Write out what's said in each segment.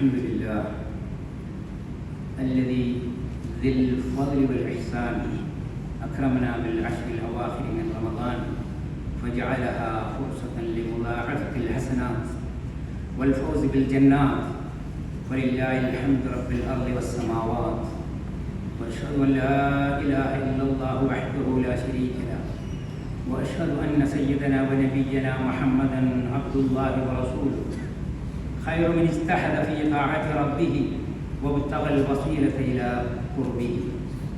الحمد لله الذي ذي الفضل والإحسان أكرمنا بالعشر الأواخر من رمضان فجعلها فرصة لمضاعفة الحسنات والفوز بالجنات ولله الحمد رب الأرض والسماوات وأشهد أن لا إله إلا الله وحده لا شريك له وأشهد أن سيدنا ونبينا محمدا عبد الله ورسوله خير من استحد في طاعة ربه وابتغى الوسيلة إلى قربه.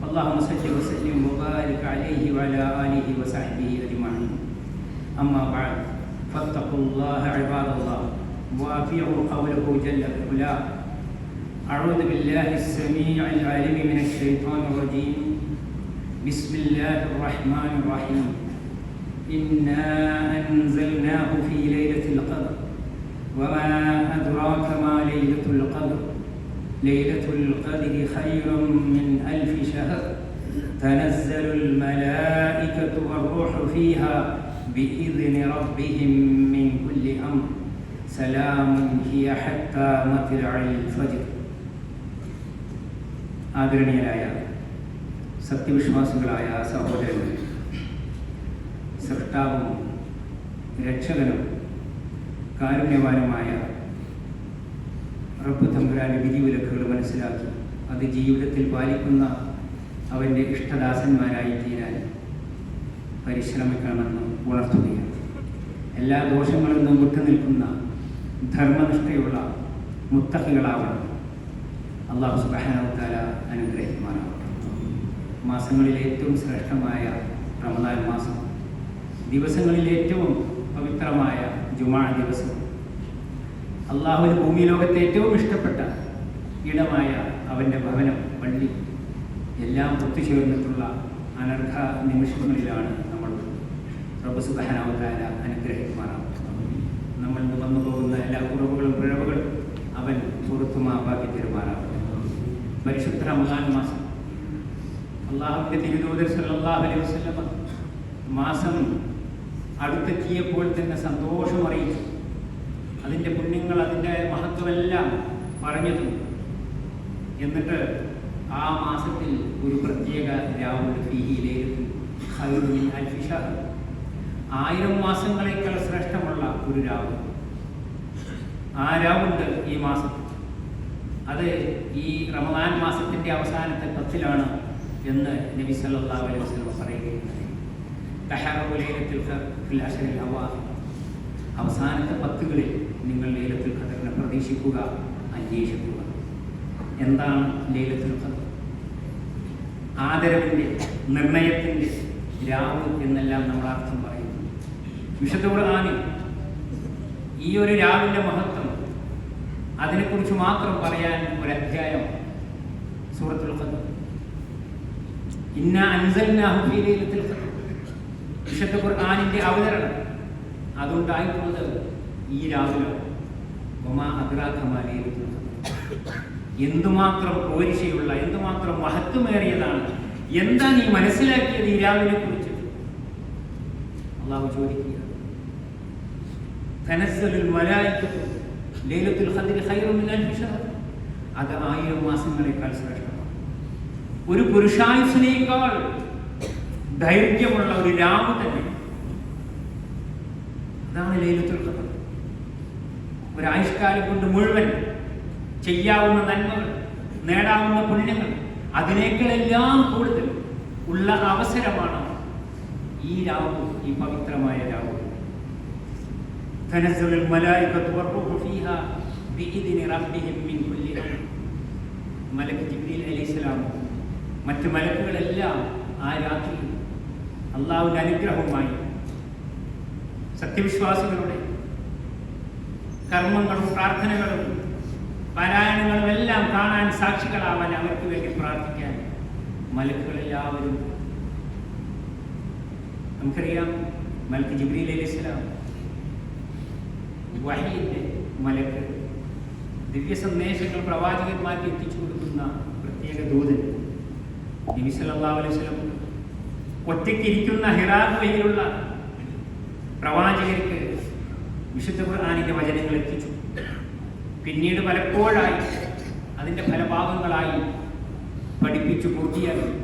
اللهم صل وسلم وبارك عليه وعلى آله وصحبه أجمعين. أما بعد فاتقوا الله عباد الله وأطيعوا قوله جل في علاه أعوذ بالله السميع العليم من الشيطان الرجيم. بسم الله الرحمن الرحيم. إنا أنزلناه في ليلة القدر. وما أدراك ما ليلة القدر ليلة القدر خير من ألف شهر تنزل الملائكة والروح فيها بإذن ربهم من كل أمر سلام هي حتى مطلع الفجر ആദരണീയരായ സത്യവിശ്വാസികളായ സഹോദരങ്ങൾ സൃഷ്ടാവും രക്ഷകനും കാരുണ്യവാനുമായ റബ്ബ് തമ്പുരാന്റെ വിധിവിലക്കുകൾ മനസ്സിലാക്കി അത് ജീവിതത്തിൽ പാലിക്കുന്ന അവന്റെ ഇഷ്ടദാസന്മാരായി തീരാൻ പരിശ്രമിക്കണമെന്ന് ഉണർത്തുകയാണ്. എല്ലാ ദോഷങ്ങളിൽ നിന്നും വിട്ടുനിൽക്കുന്ന ധർമ്മനിഷ്ഠയുള്ള മുത്തഹികളാവണം അള്ളാഹു സുബാനവത്താല അനുഗ്രഹിക്കുമാറാവട്ടെ. മാസങ്ങളിൽ ഏറ്റവും ശ്രേഷ്ഠമായ റമദാൻ മാസം ദിവസങ്ങളിൽ ഏറ്റവും പവിത്രമായ ജുമാ ദിവസം. അള്ളാഹുവിന് ഭൂമി ലോകത്തെ ഏറ്റവും ഇഷ്ടപ്പെട്ട ഇടമായ അവന്റെ ഭവനം പള്ളി. എല്ലാം ഒത്തുചേർന്നിട്ടുള്ള അനർഘ നിമിഷങ്ങളിലാണ് നമ്മൾ റബ്ബ് സുബാനാവതാര നമ്മൾ വന്നു പോകുന്ന എല്ലാ കുറവുകളും പിഴവുകളും അവൻ പുറത്തു മാപ്പാക്കി തരുമാറാവട്ടെ പരിശുദ്ധ റമദാൻ മാസം. അള്ളാഹുവിന്റെ തിരുദൂതർ അള്ളാഹു അലൈഹി വസ്ലമ മാസം അടുത്തെത്തിയപ്പോൾ തന്നെ സന്തോഷം അറിയിച്ചു അതിന്റെ പുണ്യങ്ങൾ അതിന്റെ മഹത്വമെല്ലാം പറഞ്ഞതും. എന്നിട്ട് ആ മാസത്തിൽ ഒരു പ്രത്യേക രാവുണ്ട് ഫീഹിയിലേക്ക് ആയിരം മാസങ്ങളേക്കാൾ ശ്രേഷ്ഠമുള്ള ഒരു രാവ്. ആ രാവുണ്ട് ഈ മാസം. അത് ഈ റമദാൻ മാസത്തിന്റെ അവസാനത്തെ പത്തിലാണ് എന്ന് നബി സല്ലല്ലാഹു അലൈഹി വസല്ലം പറയുകയുണ്ടായി. തഹറു അശറിൽ അവാഖിർ അവസാനത്തെ പത്തുകളിൽ നിങ്ങൾ ലൈലത്തുൽ ഖദറിനെ പ്രതീക്ഷിക്കുക അന്വേഷിക്കുക. എന്താണ് ലൈലത്തുൽ ഖദർ ആദരവിന്റെ നിർണയത്തിന്റെ രാവ് എന്നെല്ലാം നമ്മൾ അർത്ഥം പറയുന്നു. വിശുദ്ധ ഖുർആനിൽ ഈ ഒരു രാവിന്റെ മഹത്വം അതിനെക്കുറിച്ച് മാത്രം പറയാൻ ഒരു അധ്യായം സൂറത്തുൽ ഖദർ. ഇന്ന അൻസൽനാഹു ഫീ ലൈലത്തുൽ ഖദർ. വിശുദ്ധ ഖുർആാനിന്റെ അവതരണം. അതുണ്ടായിട്ടുള്ളത് ഈ രാവിലെ ഒമാ അഗ്രാഖമാലയിലുള്ള എന്തുമാത്രം പോരിശയുള്ള എന്തുമാത്രം മഹത്വമേറിയതാണ് എന്താ നീ മനസ്സിലാക്കിയത് ഈ രാവിലെ കുറിച്ച്? അള്ളാഹു ചോദിക്കുക അത് ആയിരം മാസങ്ങളെക്കാൾ ശ്രേഷ്ഠമാണ്. ഒരു പുരുഷായുസിനേക്കാൾ ദൈർഘ്യമുള്ള ഒരു രാവ് തന്നെ അതാണ് ലൈലത്തുൽ ഖദർ ഒരായുഷ്കാലം കൊണ്ട് മുഴുവൻ ചെയ്യാവുന്ന നന്മകൾ നേടാവുന്ന പുണ്യങ്ങൾ അതിനേക്കാളെല്ലാം കൂടുതൽ ഉള്ള അവസരമാണ് ഈ രാവ് ഈ പവിത്രമായ രാവ് تنزل الملائكة والروح فيها بإذن ربهم من كل أمر മലക്ക് ജിബ്രീൽ അലൈഹിസ്സലാം മറ്റ് മലക്കുകളെല്ലാം ആ രാത്രി അള്ളാഹുവിന്റെ അനുഗ്രഹവുമായി സത്യവിശ്വാസികളുടെ കർമ്മങ്ങളും പ്രാർത്ഥനകളും പാരായണങ്ങളും എല്ലാം കാണാൻ സാക്ഷികളാവാൻ അവർക്ക് വേണ്ടി പ്രാർത്ഥിക്കാൻ മലക്കുകളെല്ലാവരും നമുക്കറിയാം മലക്ക് ജിബ്രീൽ അലൈഹി സ്വലാം വഹീന്റെ മലക്ക് ദിവ്യ സന്ദേശങ്ങൾ പ്രവാചകന്മാർക്ക് എത്തിച്ചു കൊടുക്കുന്ന പ്രത്യേക ദൂതൻ നബി സല്ലല്ലാഹു അലൈഹി വസല്ലം ഒറ്റയ്ക്കിരിക്കുന്ന ഹിറാഖുവയിലുള്ള പ്രവാചകർക്ക് വിശുദ്ധ ഖുർആാനിന്റെ വചനങ്ങൾ എത്തിച്ചു. പിന്നീട് പലപ്പോഴായി അതിന്റെ ഫലഭാഗങ്ങളായി പഠിപ്പിച്ചു പൂർത്തിയാക്കി.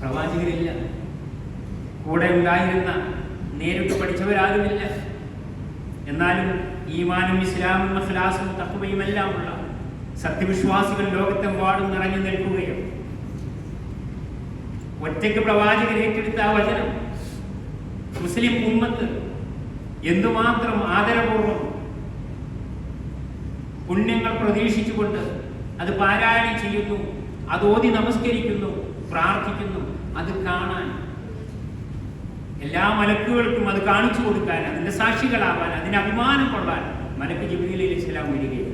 പ്രവാചകരില്ല. കൂടെ ഉണ്ടായിരുന്ന നേരിട്ട് പഠിച്ചവരാരുമില്ല. എന്നാലും ഈമാനും ഇസ്ലാമും അഖ്ലാസും തക്കുവയുമെല്ലാമുള്ള സത്യവിശ്വാസികൾ ലോകത്തെമ്പാടും നിറഞ്ഞു നിൽക്കുകയും ഒറ്റയ്ക്ക് പ്രവാചകൻ ഏറ്റെടുത്ത ആ വചനം മുസ്ലിം ഉമ്മത്ത് എന്തുമാത്രം ആദരപൂർവം പുണ്യങ്ങൾ പ്രതീക്ഷിച്ചുകൊണ്ട് അത് പാരായണം ചെയ്യുന്നു അത് ഓതി നമസ്കരിക്കുന്നു പ്രാർത്ഥിക്കുന്നു അത് കാണാൻ എല്ലാ മലക്കുകൾക്കും അത് കാണിച്ചു കൊടുക്കാൻ അതിന്റെ സാക്ഷികളാവാൻ അതിന് അഭിമാനം കൊള്ളാൻ മലക്ക് ജിബിലി ഇസ്ലാം വരികയും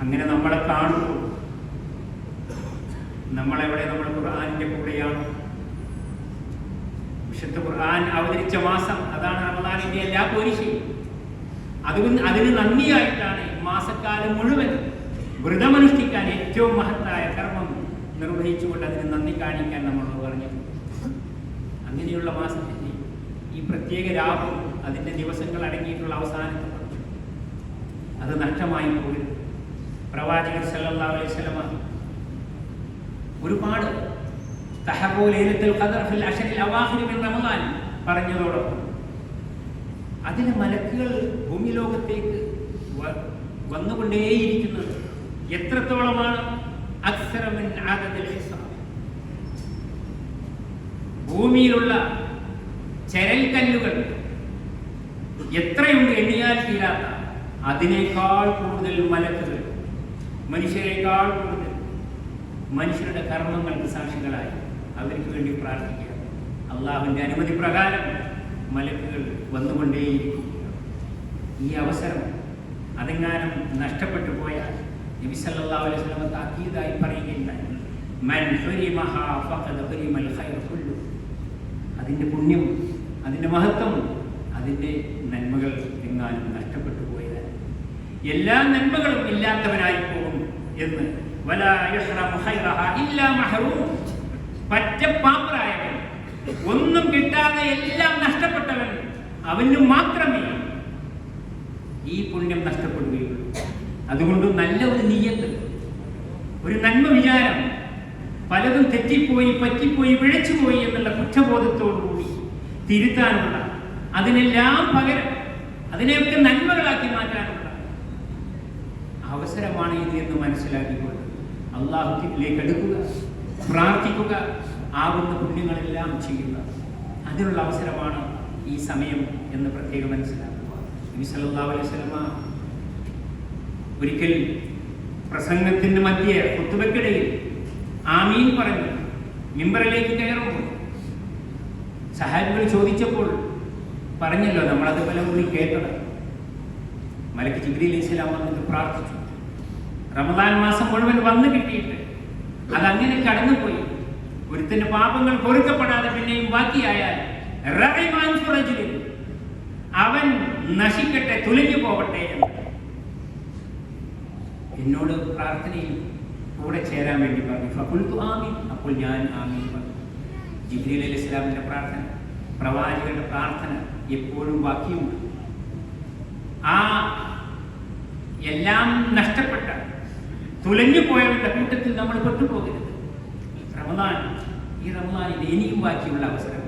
അങ്ങനെ നമ്മളെ കാണുമ്പോൾ നമ്മളെവിടെ നമ്മൾ ഖുർആാനിന്റെ കൂടെയാണ്. വിശുദ്ധ ഖുർആൻ അവതരിച്ച മാസം അതാണ് റമദാനിന്റെ എല്ലാ പോരിശയും അതിന് അതിന് നന്ദിയായിട്ടാണ് മാസക്കാലം മുഴുവൻ വ്രതമനുഷ്ഠിക്കാൻ ഏറ്റവും മഹത്തായ കർമ്മം നിർവഹിച്ചുകൊണ്ട് അതിന് നന്ദി കാണിക്കാൻ നമ്മൾ പറഞ്ഞു അങ്ങനെയുള്ള മാസത്തിന് ഈ പ്രത്യേക രാവും അതിന്റെ ദിവസങ്ങൾ അടങ്ങിയിട്ടുള്ള അവസാനം അത് നഷ്ടമായി പോലും പ്രവാചകൻ സല്ലാ അലൈഹി വസല്ലമ ഒരുപാട് തഹബോ ലൈലത്തുൽ ഖദർ ഫിൽ അശരിൽ അവാഖിരി മിൻ റമദാൻ പറഞ്ഞതോടൊപ്പം. അതിലെ മലക്കുകൾ ഭൂമി ലോകത്തേക്ക് വന്നുകൊണ്ടേയിരിക്കുന്നത് എത്രത്തോളമാണ്? അക്സറ മിൻ ആദദിൽ ഹിസാബ്. ഭൂമിയിലുള്ള ചരൽക്കല്ലുകൾ എത്രയുണ്ട് എണ്ണിയാൽ തീരാത്ത അതിനേക്കാൾ കൂടുതൽ മലക്കുകൾ. മനുഷ്യരെക്കാൾ മനുഷ്യരുടെ കർമ്മങ്ങൾക്ക് സാക്ഷികളായി അവർക്ക് വേണ്ടി പ്രാർത്ഥിക്കുക. അള്ളാഹുവിന്റെ അനുമതി പ്രകാരം മലക്കുകൾ വന്നുകൊണ്ടേയിരിക്കും. ഈ അവസരം അതെങ്ങാനും നഷ്ടപ്പെട്ടു പോയാൽ നബി സല്ലല്ലാഹു അലൈഹി സ്വലമ താക്കീതായി പറയുകയുണ്ടായി. അതിന്റെ പുണ്യം അതിന്റെ മഹത്വം അതിന്റെ നന്മകൾ എങ്ങാനും നഷ്ടപ്പെട്ടു പോയാൽ എല്ലാ നന്മകളും ഇല്ലാത്തവനായി പോകും എന്ന് പറ്റ ഒന്നും കിട്ടാതെ എല്ലാം നഷ്ടപ്പെട്ടവൻ അവന് മാത്രമേ ഈ പുണ്യം നഷ്ടപ്പെടുകയുള്ളൂ. അതുകൊണ്ട് നല്ല ഒരു നീയത്ത് ഒരു നന്മ വിചാരം പലതും തെറ്റിപ്പോയി പറ്റിപ്പോയി വിഴച്ചുപോയി എന്നുള്ള കുറ്റബോധത്തോടുകൂടി തിരുത്താനുള്ള അതിനെല്ലാം പകരം അതിനെയൊക്കെ നന്മകളാക്കി മാറ്റാനുള്ള അവസരമാണ് ഇത് എന്ന് മനസ്സിലാക്കിക്കൊണ്ട് അള്ളാഹുലേക്ക് എടുക്കുക പ്രാർത്ഥിക്കുക ആകുന്ന പുണ്യങ്ങളെല്ലാം ചെയ്യുക. അതിനുള്ള അവസരമാണ് ഈ സമയം എന്ന് പ്രത്യേകം മനസ്സിലാക്കുക. നബി അലൈഹി വസല്ലമ ഒരിക്കൽ പ്രസംഗത്തിന്റെ മധ്യേ കുത്തുവെക്കിടയിൽ ആമീൻ പറഞ്ഞു മിമ്പറിലേക്ക് കയറുമ്പോൾ സഹാബികൾ ചോദിച്ചപ്പോൾ പറഞ്ഞല്ലോ നമ്മളത് പല കൂടി കേട്ടത് മലക്ക് ജിബ്രീൽ സ്വലാം വന്നിട്ട് പ്രാർത്ഥിച്ചു. റമദാൻ മാസം മുഴുവൻ വന്നു കിട്ടിയിട്ട് അങ്ങനെ കടന്നുപോയി. ഒരുത്തിന്റെ പാപങ്ങൾ പൊറുക്കപ്പെടാതെ പിന്നെയും ബാക്കിയായാൽ അവൻ നശിക്കട്ടെ തുലഞ്ഞു പോകട്ടെ എന്ന്. എന്നോട് പ്രാർത്ഥനയിൽ കൂടെ ചേരാൻ വേണ്ടി പറഞ്ഞു. ഫക്കുൽത്തു ആമി അപ്പോൾ ഞാൻ ആമി പറഞ്ഞു. ജിബ്രീൽ അലി ഇസ്ലാമിന്റെ പ്രാർത്ഥന പ്രവാചകരുടെ പ്രാർത്ഥന എപ്പോഴും ബാക്കിയുണ്ട്. ആ എല്ലാം നഷ്ടപ്പെട്ട തുലഞ്ഞു പോയവരുടെ കൂട്ടത്തിൽ നമ്മൾ പെട്ടുപോകരുത്. റമദാൻ ഈ റമദാനിൽ ഇനിയും ബാക്കിയുള്ള അവസരം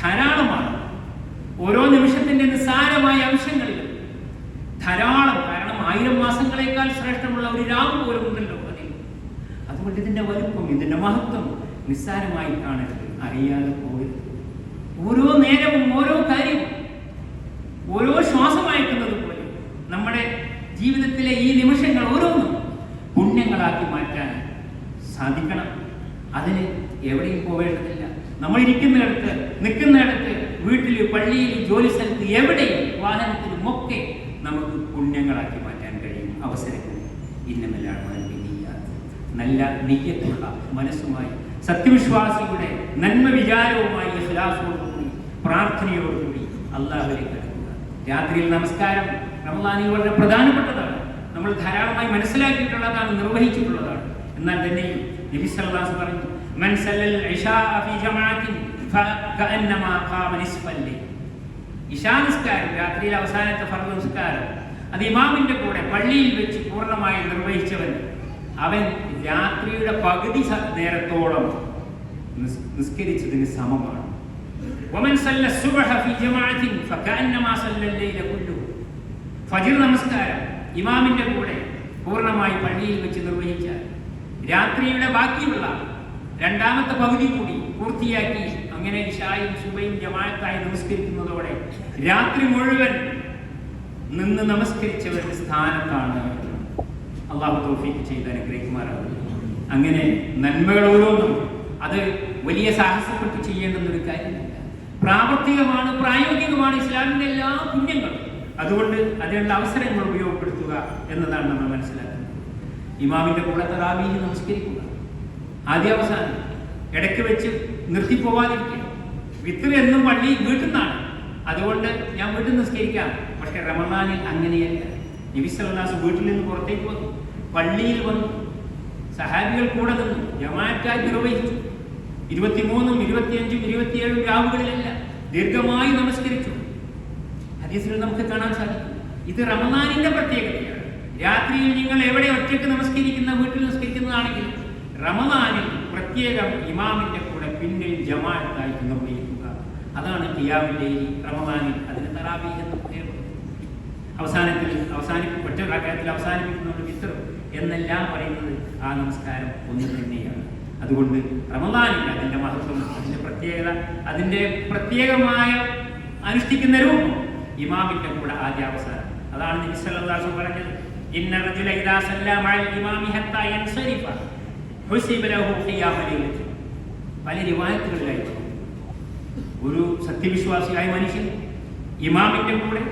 ധാരാളമാണ്. ഓരോ നിമിഷത്തിന്റെ നിസ്സാരമായ അംശങ്ങളിൽ ധാരാളം കാരണം ആയിരം മാസങ്ങളെക്കാൾ ശ്രേഷ്ഠമുള്ള ഒരു രാവ് പോലും ഉണ്ടല്ലോ അതിൽ. അതുകൊണ്ട് ഇതിന്റെ വലുപ്പം ഇതിന്റെ മഹത്വം നിസ്സാരമായി കാണരുത് അറിയാതെ പോകരുത്. ഓരോ നേരവും ഓരോ കാര്യവും ഓരോ ശ്വാസം അയക്കുന്നത് പോലെ നമ്മുടെ ജീവിതത്തിലെ ഈ നിമിഷങ്ങൾ ഓരോന്നും പുണ്യങ്ങളാക്കി മാറ്റാൻ സാധിക്കണം. അതിന് എവിടെയും പോവേണ്ടതില്ല. നമ്മൾ ഇരിക്കുന്നിടത്ത് നിൽക്കുന്നിടത്ത് വീട്ടിൽ പള്ളിയിൽ ജോലി സ്ഥലത്ത് എവിടെയും വാഹനത്തിലും ഒക്കെ നമുക്ക് പുണ്യങ്ങളാക്കി മാറ്റാൻ കഴിയും. അവസരങ്ങൾ ഇന്നമെല്ലാം നല്ല നെയ്യത്തുള്ള മനസ്സുമായി സത്യവിശ്വാസിയുടെ നന്മ വിചാരവുമായി ഇഖ്ലാസോടുകൂടി പ്രാർത്ഥനയോടുകൂടി അള്ളാഹുലേക്ക് അടുക്കുക. രാത്രിയിൽ നമസ്കാരം റമദാനിൽ വളരെ പ്രധാനപ്പെട്ടതാണ്. നമ്മൾ ധാരാളമായി മനസ്സിലാക്കിയിട്ടുള്ളതാണ് നിർവഹിച്ചിട്ടുള്ളതാണ്. എന്നാൽ തന്നെയും നബി സല്ലാസ് പറഞ്ഞു രാത്രിയിൽ അവസാനത്തെ ഫർദ നമസ്കാരം അത് ഇമാമിന്റെ കൂടെ പള്ളിയിൽ വെച്ച് പൂർണമായി നിർവഹിച്ചവൻ അവൻ രാത്രിയുടെ പകുതി നേരത്തോളം നിസ്കരിച്ചതിന് സമമാണ്. ഫജിർ നമസ്കാരം ഇമാമിന്റെ കൂടെ പൂർണമായി പള്ളിയിൽ വെച്ച് നിർവഹിച്ചാൽ രാത്രിയുടെ ബാക്കിയുള്ള രണ്ടാമത്തെ പകുതി കൂടി പൂർത്തിയാക്കി അങ്ങനെ ഇഷായും സുബയും ജമാഅത്തായി നമസ്കരിക്കുന്നതോടെ രാത്രി മുഴുവൻ നിന്ന് നമസ്കരിച്ചവരുടെ സ്ഥാനത്താണ് അള്ളാഹു തോഫീക്ക് ചെയ്ത് അനുഗ്രഹിക്കുമാറാകുന്നത് അങ്ങനെ നന്മകൾ ഓരോന്നും അത് വലിയ സാഹസപ്പെട്ട് ചെയ്യേണ്ടെന്നൊരു കാര്യമില്ല. പ്രാവർത്തികമാണ് പ്രായോഗികമാണ് ഇസ്ലാമിന്റെ എല്ലാ പുണ്യങ്ങളും. അതുകൊണ്ട് അതിനുള്ള അവസരങ്ങൾ ഉപയോഗപ്പെടുത്തുക എന്നതാണ് നമ്മൾ മനസ്സിലാക്കുന്നത്. ഇമാമിന്റെ കൂടെ തറാവീഹ് നമസ്കരിക്കുക. ആദ്യ അവസാനം ഇടയ്ക്ക് വെച്ച് നിർത്തിപ്പോവാതിരിക്കുക. വിത്ത് എന്നും പള്ളി വീട്ടിൽ നിന്നാണ്. അതുകൊണ്ട് ഞാൻ വീട്ടിൽ നിസ്കരിക്കാം. പക്ഷെ റമദാനിൽ അങ്ങനെയല്ല. നബിസ്വല്ലാസ് വീട്ടിൽ നിന്ന് പുറത്തേക്ക് വന്നു. പള്ളിയിൽ വന്നു. സഹാബികൾ കൂടെ നിന്നു. ജമാറ്റായി നിർവഹിച്ചു. ഇരുപത്തിമൂന്നും ഇരുപത്തിയഞ്ചും ഇരുപത്തിയേഴും രാവുകളിലല്ല ദീർഘമായി നമസ്കരിച്ചു. ഹദീസിൽ നമുക്ക് കാണാൻ സാധിക്കും. ഇത് റമദാനിന്റെ പ്രത്യേകതയാണ്. രാത്രിയിൽ നിങ്ങൾ എവിടെ ഒറ്റയ്ക്ക് നമസ്കരിക്കുന്ന വീട്ടിൽ നമസ്കരിക്കുന്നതാണെങ്കിൽ റമദാനിൽ പ്രത്യേകം ഇമാമിന്റെ കൂടെ പിന്നിൽ ജമാഅത്തായി നിർവഹിക്കുക. അതാണ് കിയാമിന്റെ റമദാനിൽ അതിന് തറാബി എന്ന് അവസാനത്തിൽ അവസാനിപ്പി ഒറ്റ റാക്കത്തിൽ അവസാനിപ്പിക്കുന്നുണ്ട് വിത്തർ എന്നെല്ലാം പറയുന്നത് ആ നമസ്കാരം ഒന്ന് തന്നെയാണ്. അതുകൊണ്ട് റമദാനിൽ അതിന്റെ മഹത്വം അതിന്റെ പ്രത്യേകത അതിന്റെ പ്രത്യേകമായ അനുഷ്ഠിക്കുന്ന രൂപം ഇമാമിന്റെ കൂടെ ആദ്യ അവസാനം അതാണ് നബി സല്ലല്ലാഹു അലൈഹി പറഞ്ഞത്. ഇന്ന റജുല ഇദാ സല്ല അൽ ഇമാമി ഹത്ത യൻസരിഫ. ഹുസിബ ലഹു ഖിയാമ ലൈലത്തി പല റിവായത്തുകളിലായി ഒരു സത്യവിശ്വാസിയായ മനുഷ്യൻ ഇമാമിന്റെ കൂടെ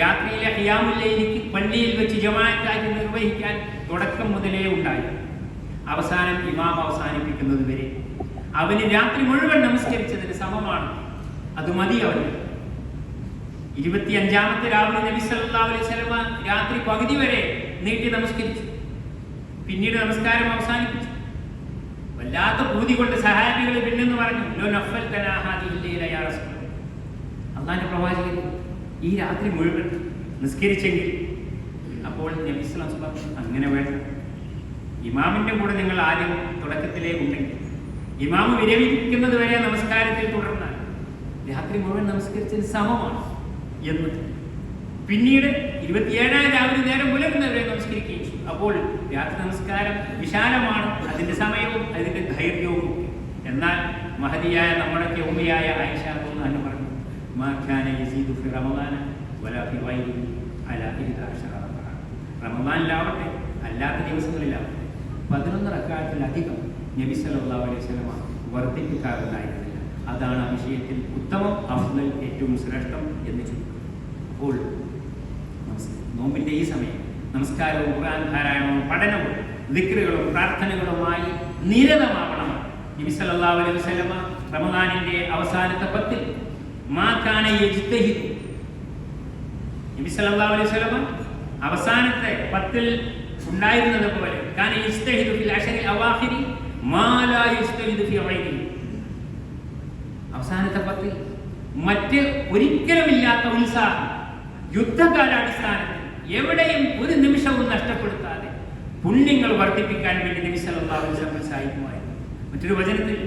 രാത്രിയിലെ ഹിയാമുല്ലയിലേക്ക് പള്ളിയിൽ വെച്ച് ജമാഅത്താക്കി നിർവഹിക്കാൻ തുടക്കം മുതലേ ഉണ്ടായി. അവസാനം ഇമാം അവസാനിപ്പിക്കുന്നത് വരെ. അവന് രാത്രി മുഴുവൻ നമസ്കരിച്ചതിന് സമമാണ്. അത് മതി അവന്. ഇരുപത്തിയഞ്ചാമത്തെ രാവിലെ നബി സല്ലല്ലാഹു അലൈഹി വസല്ലമ രാത്രി പകുതി വരെ നീട്ടി നമസ്കരിച്ചു. പിന്നീട് നമസ്കാരം അവസാനിപ്പിച്ചു. വല്ലാത്ത ഭൂതി കൊണ്ട് സഹാബികൾ പിന്നെന്ന് പറഞ്ഞു ലോ നഫൽ അള്ളാഹിന്റെ പ്രവാചകൻ ഈ രാത്രി മുഴുവൻ നിസ്കരിച്ചെങ്കിൽ അപ്പോൾ നബി അലൈഹി അങ്ങനെ വേണ്ട. ഇമാമിന്റെ കൂടെ നിങ്ങൾ ആദ്യം തുടക്കത്തിലേ ഉണ്ടെങ്കിൽ ഇമാമ് വിരമിക്കുന്നത് വരെ നമസ്കാരത്തിൽ തുടർന്നാൽ രാത്രി മുഴുവൻ നമസ്കരിച്ചതിന് സമമാണ്. എന്ന്. പിന്നീട് ഇരുപത്തിയേഴാം രാവിലെ നേരം പുലർന്നവരെ നമസ്കരിക്കുകയും ചെയ്യും അപ്പോൾ രാത്രി നമസ്കാരം വിശാലമാണ് അതിന്റെ സമയവും അതിന്റെ ധൈര്യവും എന്നാൽ മഹതിയായ നമ്മുടെയൊക്കെ ഉമ്മയായ ആയിഷ എന്ന് പറഞ്ഞു മാ ഖാന യസീദു റമദാന. റമദാനിലാവട്ടെ അല്ലാത്ത ദിവസങ്ങളിലാവട്ടെ പതിനൊന്ന് റക്കാലത്തിലധികം നബി സല്ലല്ലാഹു അലൈഹി വസല്ലം വർദ്ധിപ്പിക്കാറുണ്ടായിരുന്നില്ല. അതാണ് ആ വിഷയത്തിൽ ഉത്തമം അഫ്ദൽ ഏറ്റവും ശ്രേഷ്ഠം എന്ന് ചെയ്യും അപ്പോൾ നോമ്പിന്റെ ഈ സമയം നമസ്കാരവും ഖുർആൻ ധാരായണവും പഠനവും ദിക്റുകളും പ്രാർത്ഥനകളുമായി നിരതമാവണം. നബി സല്ലല്ലാഹു അലൈഹി വസല്ലമ റമദാനിന്റെ അവസാനത്തെ പത്തിൽ മാ യജ്തഹിദു. നബി സല്ലല്ലാഹു അലൈഹി വസല്ലമ അവസാനത്തെ പത്തിൽ ഉണ്ടായിരുന്നത് പോലെ കാന ഫിൽ അശരി അവാഖിരി മാ ലാ അവസാനത്തെ പത്തിൽ മറ്റ് ഒരിക്കലുമില്ലാത്ത ഉത്സാഹം. യുദ്ധകാലാടിസ്ഥാനത്തിൽ എവിടെയും ഒരു നിമിഷവും നഷ്ടപ്പെടുത്താതെ പുണ്യങ്ങൾ വർദ്ധിപ്പിക്കാൻ വേണ്ടി സല്ലല്ലാഹു അലൈഹി സഹായിക്കുമായിരുന്നു. മറ്റൊരു വചനത്തിൽ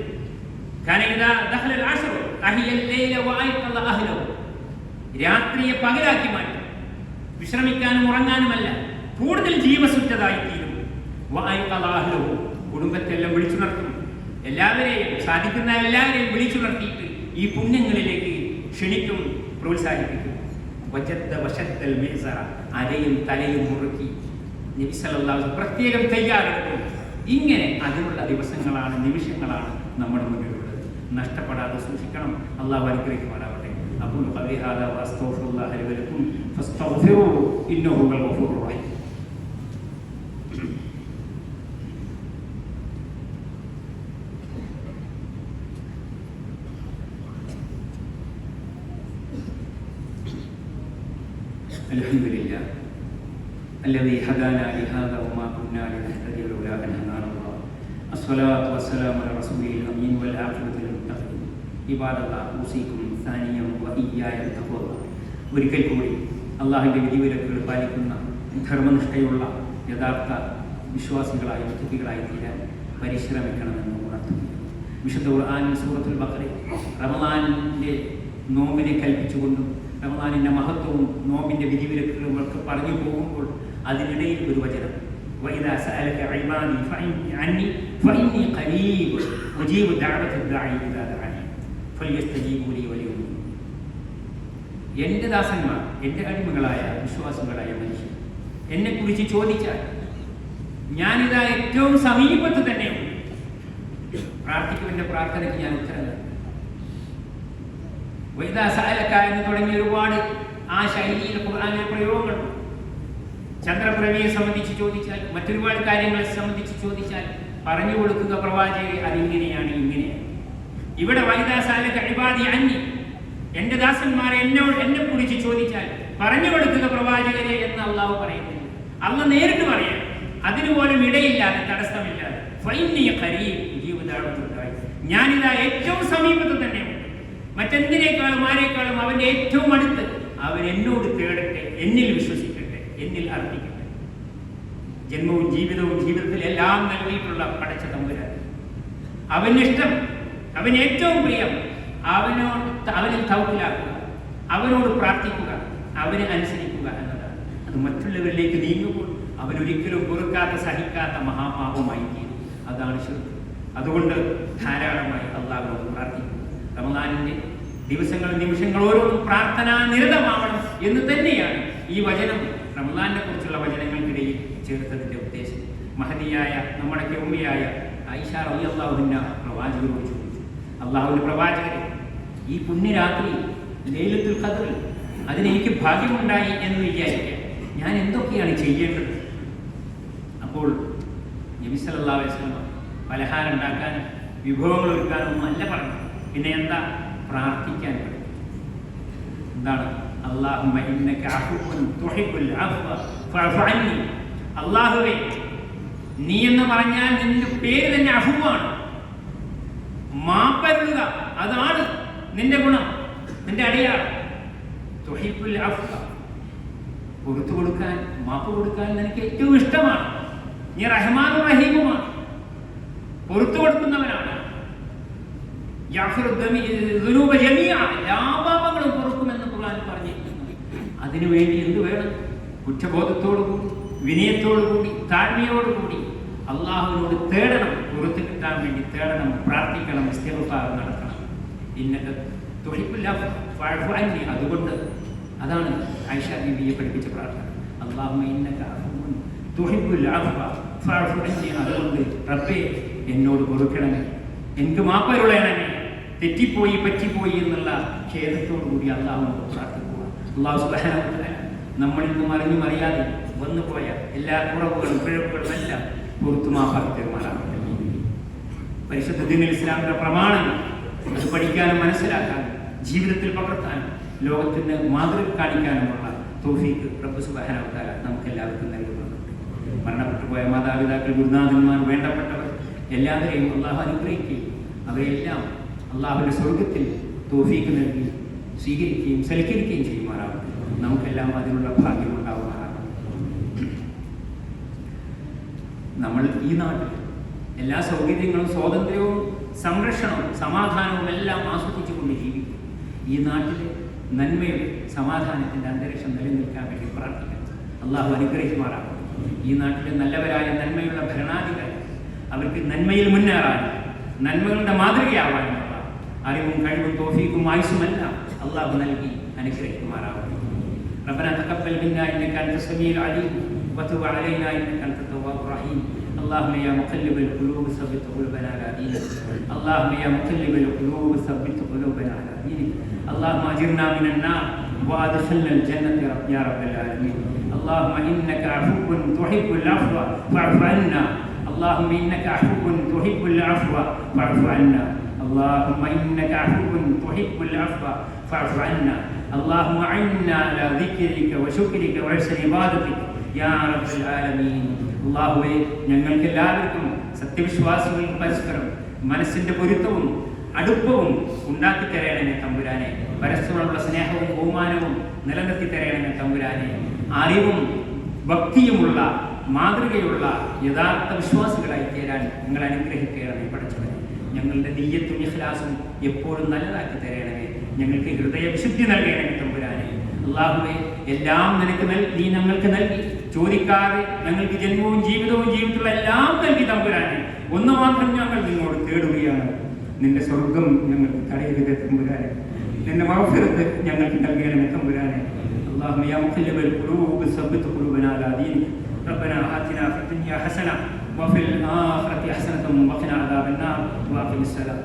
രാത്രിയെ പകലാക്കി മാറ്റും. വിശ്രമിക്കാനും ഉറങ്ങാനുമല്ല കൂടുതൽ ജീവസുറ്റതായി തീരും കുടുംബത്തെല്ലാം വിളിച്ചുണർത്തും. എല്ലാവരെയും സാധിക്കുന്ന എല്ലാവരെയും വിളിച്ചുണർത്തിയിട്ട് ഈ പുണ്യങ്ങളിലേക്ക് ക്ഷണിക്കും പ്രോത്സാഹിപ്പിക്കും വജദ്ദ വശത്തൽ മീസറ അരയും തലയും മുറുക്കി നബി സല്ലല്ലാഹു അലൈഹി വസല്ലം പ്രത്യേകം തയ്യാറെടുക്കും ഇങ്ങനെ അതിനുള്ള ദിവസങ്ങളാണ് നിമിഷങ്ങളാണ് നമ്മുടെ മുന്നിലുള്ളത് നഷ്ടപ്പെടാതെ സൂക്ഷിക്കണം അള്ളാഹു അനുഗ്രഹിക്കുമാറാവട്ടെ അപ്പോൾ قولي هذا واستغفر الله لي ولكم فاستغفروه انه هو الغفور الرحيم الذي هدانا لهذا وما كنا لنهتدي لولا ان هدانا الله الصلاه والسلام على رسوله الامين والعاقبه للمتقين عباد الله اوصيكم ثانيا وإياي فاتقون ഒരിക്കൽ കൂടി അള്ളാഹുവിൻ്റെ വിധിവിലക്കുകൾ പാലിക്കുന്ന ധർമ്മനിഷ്ഠയുള്ള യഥാർത്ഥ വിശ്വാസികളായി മുത്തക്കികളായി തീരാൻ പരിശ്രമിക്കണമെന്ന് ഉണർത്തുന്നു വിശുദ്ധ ഖുർആാനിൽ സൂറത്തുൽ ബക്കറി റമദാനിൻ്റെ നോമ്പിനെ കൽപ്പിച്ചുകൊണ്ടും റമദാനിൻ്റെ മഹത്വവും നോമ്പിൻ്റെ വിധിവിലക്കുകളും ഒക്കെ പറഞ്ഞു പോകുമ്പോൾ അതിനിടയിൽ ഒരു വചനം وإذا سألك عبادي فإني عني فإني قريب أجيب دعوة الداعي إذا دعاني فليستجيبوا لي وليؤمنوا എൻ്റെ ദാസന്മാർ എൻ്റെ അടിമകളായ വിശ്വാസികളായ മനുഷ്യർ എന്നെക്കുറിച്ച് ചോദിച്ചാൽ ഞാനിതാ ഏറ്റവും സമീപത്ത് തന്നെയുണ്ട് പ്രാർത്ഥിക്കുമെൻ്റെ പ്രാർത്ഥനയ്ക്ക് ഞാൻ ഉത്തരം നൽകും വൈദാ സഅലക എന്ന് തുടങ്ങിയ ഒരുപാട് ആ ശൈലിയിൽ ഖുർആനിലെ പ്രയോഗങ്ങളുണ്ട് ചന്ദ്രപ്രഭയെ സംബന്ധിച്ച് ചോദിച്ചാൽ മറ്റൊരുപാട് കാര്യങ്ങളെ സംബന്ധിച്ച് ചോദിച്ചാൽ പറഞ്ഞു കൊടുക്കുക പ്രവാചകരെ അതിങ്ങനെയാണ് ഇങ്ങനെയാണ്. ഇവിടെ വൈദാസാലക കഴിവാതി അന്നി എന്റെ ദാസന്മാരെ എന്നോട് എന്നെ കുറിച്ച് ചോദിച്ചാൽ പറഞ്ഞു കൊടുക്കുക പ്രവാചകരെ എന്ന് അള്ളാഹു പറയുന്നു അള്ള നേരിട്ട് പറയാം അതിനുപോലും ഇടയില്ലാതെ തടസ്സമില്ലാതെ. ഞാനിതാ ഏറ്റവും സമീപത്ത് തന്നെയുണ്ട് മറ്റെന്തിനേക്കാളും ആരേക്കാളും അവന്റെ ഏറ്റവും അടുത്ത് അവൻ എന്നോട് തേടട്ടെ എന്നിൽ വിശ്വസിക്കട്ടെ എന്നിൽ അർപ്പിക്കട്ടെ. ജന്മവും ജീവിതവും ജീവിതത്തിൽ എല്ലാം നൽകിയിട്ടുള്ള പടച്ച തമ്പുരാൻ. അവനിഷ്ടം അവൻ ഏറ്റവും പ്രിയം അവനോട് അവനിൽ തൗക്കിലാക്കുക അവനോട് പ്രാർത്ഥിക്കുക അവനെ അനുസരിക്കുക എന്നതാണ്. അത് മറ്റുള്ളവരിലേക്ക് നീങ്ങുമ്പോൾ അവനൊരിക്കലും പൊറുക്കാത്ത സഹിക്കാത്ത മഹാപാപമായി തീരും. അതാണ് ശുദ്ധ. അതുകൊണ്ട് ധാരാളമായി അള്ളാഹുനോട് പ്രാർത്ഥിക്കുക റമദാനിന്റെ ദിവസങ്ങളും നിമിഷങ്ങൾ ഓരോ പ്രാർത്ഥനാ നിരതമാവണം എന്ന് തന്നെയാണ് ഈ വചനം റമദാനെ കുറിച്ചുള്ള വചനങ്ങൾക്കിടയിൽ ചേർത്തതിന്റെ ഉദ്ദേശം. മഹതിയായ നമ്മുടെ ഉമ്മയായ ഐഷ റബി അള്ളാഹുവിന്റെ പ്രവാചകരോട് ചോദിച്ചു. അള്ളാഹുവിന്റെ പ്രവാചകരെ ഈ പുണ്യരാത്രി ലൈലത്തുൽ ഖദറിൽ അതിനെനിക്ക് ഭാഗ്യമുണ്ടായി എന്ന് വിചാരിക്കാം ഞാൻ എന്തൊക്കെയാണ് ചെയ്യേണ്ടത്? അപ്പോൾ നബി അലൈഹി വസല്ലം പലഹാരം ഉണ്ടാക്കാനും വിഭവങ്ങൾ ഒരുക്കാനൊന്നും അല്ല പറഞ്ഞു പിന്നെ എന്താ? പ്രാർത്ഥിക്കാൻ എന്താണ്? അല്ലാഹുമ്മ ഇന്നക അഫുവ്വുൻ തുഹിബുൽ അഫ്വ ഫഅഫു അന്നി. അല്ലാഹുവേ നീ എന്ന് പറഞ്ഞാൽ നിന്റെ പേര് തന്നെ അഫുവാണ്. മാപ്പരുതുക അതാണ് നിന്റെ ഗുണം നിന്റെ അടയാളം. തുഹിബുൽ അഫ്വ പുറത്തു കൊടുക്കാൻ മാപ്പ് കൊടുക്കാൻ നിനക്ക് ഏറ്റവും ഇഷ്ടമാണ്. നീ റഹ്മാനും റഹീമുമാണ്. പുറത്തു കൊടുക്കുന്നവനാണ്. ദമി- ദുനൂബ ജമീഅ. എല്ലാ പാപങ്ങളും അതിനുവേണ്ടി എന്ത് വേണം? കുറ്റബോധത്തോടു കൂടി വിനയത്തോടു കൂടി താഴ്മയോടു കൂടി അള്ളാഹുവിനോട് തേടണം. പുറത്ത് കിട്ടാൻ വേണ്ടി തേടണം പ്രാർത്ഥിക്കണം ഇസ്തിഗ്ഫാർ നടത്തണം. ഇന്നത്തെ ഫഅഫു അന്നി. അതുകൊണ്ട് അതാണ് ആയിഷ ബീവിയെ പഠിപ്പിച്ച പ്രാർത്ഥന. അഫ്വ. ഫഅഫു അന്നി. അതുകൊണ്ട് റബ്ബേ എന്നോട് കൊടുക്കണമേ എനിക്ക് മാപ്പരുളയണമേ തെറ്റിപ്പോയി പറ്റിപ്പോയി എന്നുള്ള ഖേദത്തോടു കൂടി അള്ളാഹുവിനോട് പ്രാർത്ഥിക്കുക വ തആല നമ്മളിൽ അറിഞ്ഞും അറിയാതെ വന്നുപോയ എല്ലാ കുറവുകളും പിഴവുകളും എല്ലാം പുറത്തു മാപ്പാക്കി പരിശുദ്ധ ദിനിൽ ഇസ്ലാമിന്റെ പ്രമാണങ്ങൾ അത് പഠിക്കാനും മനസ്സിലാക്കാനും ജീവിതത്തിൽ പകർത്താനും ലോകത്തിന് മാതൃക കാണിക്കാനുമുള്ള തോഫീക്ക് പ്രഭു തആല നമുക്ക് എല്ലാവർക്കും നൽകുന്നുണ്ട്. മരണപ്പെട്ടു പോയ മാതാപിതാക്കൾ ഗുരുനാഥന്മാർ വേണ്ടപ്പെട്ടവർ എല്ലാവരെയും അള്ളാഹു അനുഗ്രഹിക്കുകയും അവരെല്ലാം അള്ളാഹുവിന്റെ സ്വർഗത്തിൽ തോഫീക്ക് നൽകി സ്വീകരിക്കുകയും സൽക്കരിക്കുകയും ചെയ്യുമാറാവട്ടെ നമുക്കെല്ലാം അതിനുള്ള ഭാഗ്യം ഉണ്ടാവുമാറാകട്ടെ നമ്മൾ ഈ നാട്ടിൽ എല്ലാ സൗകര്യങ്ങളും സ്വാതന്ത്ര്യവും സംരക്ഷണവും സമാധാനവും എല്ലാം ആസ്വദിച്ചുകൊണ്ട് ജീവിക്കും. ഈ നാട്ടിലെ നന്മയുടെ സമാധാനത്തിന്റെ അന്തരീക്ഷം നിലനിൽക്കാൻ വേണ്ടി പ്രാർത്ഥിക്കണം അള്ളാഹു അനുഗ്രഹിക്കുമാറാകും ഈ നാട്ടിലെ നല്ലവരായ നന്മയുള്ള ഭരണാധികാരി അവർക്ക് നന്മയിൽ മുന്നേറാനും നന്മകളുടെ മാതൃകയാവാനും അറിവും കഴിവും തോഫീക്കും ആയുസുമെല്ലാം അള്ളാഹു നൽകി അനുഗ്രഹിക്കുമാറാകും ربنا تقبل منا انك انت السميع العليم وتب علينا انك انت التواب الرحيم اللهم يا مقلب القلوب ثبت قلوبنا على دينك اللهم يا مقلب القلوب ثبت قلوبنا على دينك اللهم اجرنا من النار وادخلنا الجنه يا رب- يا رب العالمين اللهم انك عفو تحب العفو فاعف عنا اللهم انك عفو تحب العفو فاعف عنا اللهم انك عفو تحب العفو فاعف عنا اللهم اعنا على ذكرك وشكرك وحسن عبادتك يا رب العالمين അള്ളാഹുവെ ഞങ്ങൾക്ക് എല്ലാവർക്കും സത്യവിശ്വാസികൾക്ക് പരസ്പരം മനസ്സിന്റെ പൊരുത്തവും അടുപ്പവും ഉണ്ടാക്കി തരണമേ തമ്പുരാനെ പരസ്പരമുള്ള സ്നേഹവും ബഹുമാനവും നിലനിർത്തി തരയണമേ തമ്പുരാനെ അറിവും ഭക്തിയുമുള്ള മാതൃകയുള്ള യഥാർത്ഥ വിശ്വാസികളായി തീരാൻ നിങ്ങൾ അനുഗ്രഹിക്കണമേ പഠിച്ചവരെ ഞങ്ങളുടെ നീയത്തും ഇഖ്ലാസും എപ്പോഴും നല്ലതാക്കി തരണമേ ഞങ്ങൾക്ക് ഹൃദയ വിശുദ്ധി നൽകണമേ തമ്പുരാനെ അള്ളാഹുവെ എല്ലാം നിനക്ക് നൽ നീ ഞങ്ങൾക്ക് നൽകി ചോദിക്കാതെ ഞങ്ങൾക്ക് ജന്മവും ജീവിതവും ജീവിതത്തിലുള്ള എല്ലാം നൽകി തമ്പുരാനെ ഒന്ന് മാത്രം ഞങ്ങൾ നിന്നോട് തേടുകയാണ് നിന്റെ സ്വർഗം ഞങ്ങൾക്ക് തടയരുത് തമ്പുരാനെ നിന്റെ മഹഫിറത്ത് ഞങ്ങൾക്ക് നൽകണമേ തമ്പുരാനെ اللهم يا مقلب القلوب ثبت قلوبنا على دينك ربنا آتنا في الدنيا حسنة وفي الآخرة حسنة وقنا عذاب النار وأقم الصلاة